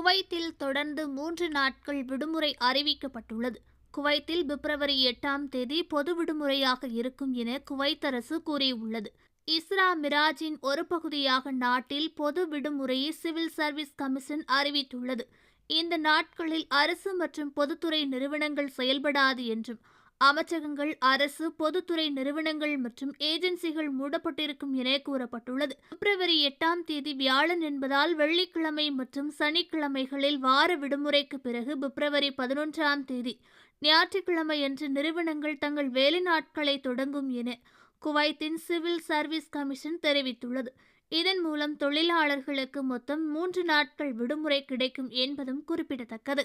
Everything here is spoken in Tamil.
குவைத்தில் தொடர்ந்து மூன்று நாட்கள் விடுமுறை அறிவிக்கப்பட்டுள்ளது. குவைத்தில் பிப்ரவரி எட்டாம் தேதி பொது விடுமுறையாக இருக்கும் என குவைத் அரசு கூறியுள்ளது. இஸ்ரா மிராஜின் ஒரு பகுதியாக நாட்டில் பொது விடுமுறையை சிவில் சர்வீஸ் கமிஷன் அறிவித்துள்ளது. இந்த நாட்களில் அரசு மற்றும் பொதுத்துறை நிறுவனங்கள் செயல்படாது என்றும் அமைச்சகங்கள் அரசு பொதுத்துறை நிறுவனங்கள் மற்றும் ஏஜென்சிகள் மூடப்பட்டிருக்கும் என கூறப்பட்டுள்ளது. பிப்ரவரி எட்டாம் தேதி வியாழன் என்பதால் வெள்ளிக்கிழமை மற்றும் சனிக்கிழமைகளில் வார விடுமுறைக்கு பிறகு பிப்ரவரி பதினொன்றாம் தேதி ஞாயிற்றுக்கிழமையன்று நிறுவனங்கள் தங்கள் வேலை நாட்களை தொடங்கும் என குவைத்தின் சிவில் சர்வீஸ் கமிஷன் தெரிவித்துள்ளது. இதன் மூலம் தொழிலாளர்களுக்கு மொத்தம் மூன்று நாட்கள் விடுமுறை கிடைக்கும் என்பதும் குறிப்பிடத்தக்கது.